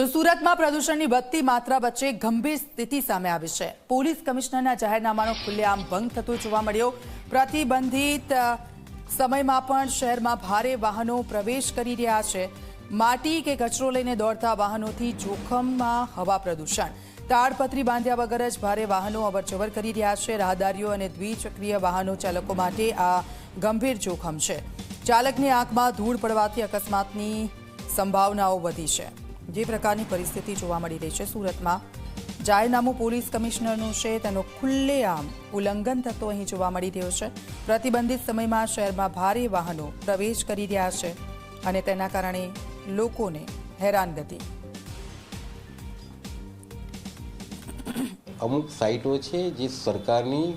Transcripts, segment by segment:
તો સુરતમાં પ્રદૂષણની વધતી માત્રા વચ્ચે ગંભીર સ્થિતિ સામે આવી છે. પોલીસ કમિશનરના જાહેરનામાનો ખુલ્લેઆમ ભંગ થતો જોવા મળ્યો. પ્રતિબંધિત સમયમાં પણ શહેરમાં ભારે વાહનો પ્રવેશ કરી રહ્યા છે. માટી કે કચરો લઈને દોડતા વાહનોથી જોખમમાં હવા પ્રદૂષણ. તાડપત્રી બાંધ્યા વગર જ ભારે વાહનો અવરજવર કરી રહ્યા છે. રાહદારીઓ અને દ્વિચક્રીય વાહનો ચાલકો માટે આ ગંભીર જોખમ છે. ચાલકની આંખમાં ધૂળ પડવાથી અકસ્માતની સંભાવનાઓ વધી છે. જે પ્રકારની પરિસ્થિતિ જોવા મળી રહી છે સુરતમાં. જાહેરનામું પોલીસ કમિશનરનું છે, તેનો ખુલ્લેઆમ ઉલ્લંઘન થતો અહીં જોવા મળી રહ્યો છે. પ્રતિબંધિત સમયમાં શહેરમાં ભારે વાહનો પ્રવેશ કરી રહ્યા છે અને તેના કારણે લોકોને હેરાનગતિ અમુક સાઇટો છે જે સરકારની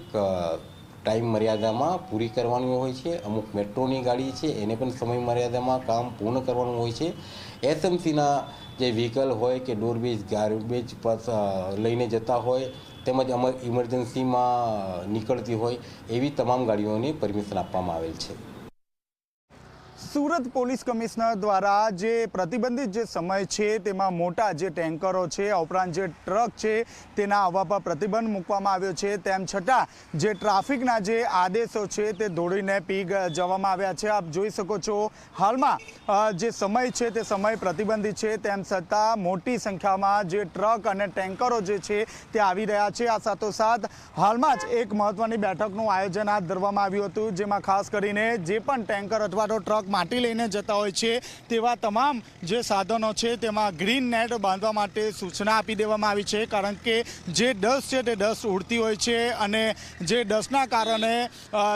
ટાઈમ મર્યાદામાં પૂરી કરવાની હોય છે. અમુક મેટ્રોની ગાડી છે, એને પણ સમય મર્યાદામાં કામ પૂર્ણ કરવાનું હોય છે. એસએમસીના જે વ્હીકલ હોય કે ડોરબેજ ગાર્બેજ લઈને જતા હોય તેમજ અમર ઇમરજન્સીમાં નીકળતી હોય એવી તમામ ગાડીઓને પરમિશન આપવામાં આવેલ છે. સુરત પોલીસ કમિશનર દ્વારા જે પ્રતિબંધિત જે સમય છે, તેમાં મોટા જે ટેન્કરો છે ઉપરાંત જે ટ્રક છે, તેના આવવા પર પ્રતિબંધ મૂકવામાં આવ્યો છે. તેમ છતાં, જે ટ્રાફિકના જે આદેશો છે, તે દોડીને પી જવામાં આવ્યા છે. આપ જોઈ શકો છો, હાલમાં જે સમય છે, તે સમય પ્રતિબંધિત છે. તેમ છતાં, મોટી સંખ્યામાં જે ટ્રક અને ટેન્કરો જે છે, તે આવી રહ્યા છે. આ સાથોસાથ, હાલમાં જ એક મહત્વની બેઠકનું આયોજન હાથ ધરવામાં આવ્યું હતું, જેમાં ખાસ કરીને જે પણ ટેન્કર અથવા તો ટ્રક માટી લઈને જતા હોય છે. તેવા તમામ જે સાધનો છે તેમાં ગ્રીન નેટ બાંધવા માટે સૂચના આપી દેવામાં આવી છે. કારણ કે જે ડસ્ટ છે તે ડસ્ટ ઉડતી હોય છે અને જે ડસ્ટના કારણે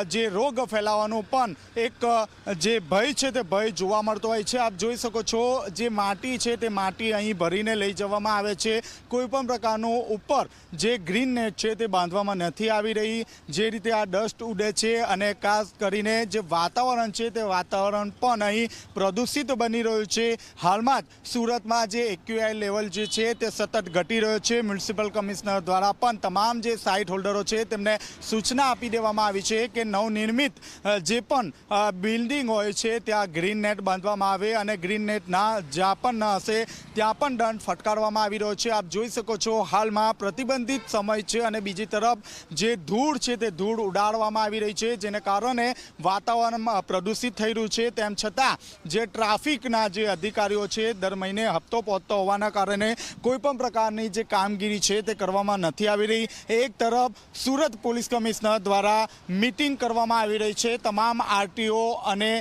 જે રોગ ફેલાવાનું પણ એક જે ભય છે તે ભય જોવા મળતો હોય છે. આપ જોઈ શકો છો જે માટી છે તે માટી અહીં ભરીને લઈ જવામાં આવે છે. કોઈપણ પ્રકારનું ઉપર જે ગ્રીન નેટ છે તે બાંધવામાં નથી આવી રહી. જે રીતે આ ડસ્ટ ઉડે છે અને ખાસ કરીને જે વાતાવરણ છે તે વાતાવરણ પણ અહીં પ્રદૂષિત બની રહ્યું છે. હાલમાં જ સુરતમાં જે એક્યુઆઈ લેવલ જે છે તે સતત ઘટી રહ્યો છે. મ્યુનિસિપલ કમિશનર દ્વારા પણ તમામ જે સાઇટ હોલ્ડરો છે તેમને સૂચના આપી દેવામાં આવી છે કે નવનિર્મિત જે પણ બિલ્ડિંગ હોય છે ત્યાં ગ્રીન નેટ બાંધવામાં આવે અને ગ્રીન નેટ ના જ્યાં પણ ન હશે ત્યાં પણ દંડ ફટકારવામાં આવી રહ્યો છે. આપ જોઈ શકો છો હાલમાં પ્રતિબંધિત સમય છે અને બીજી તરફ જે ધૂળ છે તે ધૂળ ઉડાડવામાં આવી રહી છે, જેને કારણે વાતાવરણમાં પ્રદૂષિત થઈ રહ્યું છે. તેમ છતાં જે ટ્રાફિકના જે અધિકારીઓ છે, દર મહિને હપ્તો પહોંચતો હોવાના કારણે કોઈપણ પ્રકારની જે કામગીરી છે તે કરવામાં નથી આવી રહી. એક તરફ સુરત પોલીસ કમિશનર દ્વારા મિટિંગ કરવામાં આવી રહી છે. તમામ આરટીઓ અને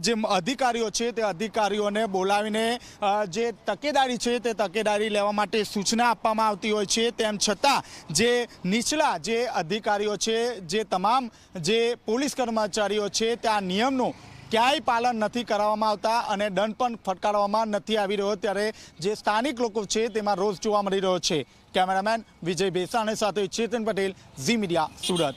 જે અધિકારીઓ છે તે અધિકારીઓને બોલાવીને જે તકેદારી છે તે તકેદારી લેવા માટે સૂચના આપવામાં આવતી હોય છે. તેમ છતાં જે નીચલા જે અધિકારીઓ છે, જે તમામ જે પોલીસ કર્મચારીઓ છે, ત્યાં નિયમનું ક્યાંય પાલન નથી કરાવવામાં આવતા અને દંડ પણ ફટકારવામાં નથી આવી રહ્યો ત્યારે જે સ્થાનિક લોકો છે તેમાં રોષ જોવા મળી રહ્યો છે. કેમેરામેન વિજય બેસાણી સાથે ચેતન પટેલ, ઝી મીડિયા સુરત.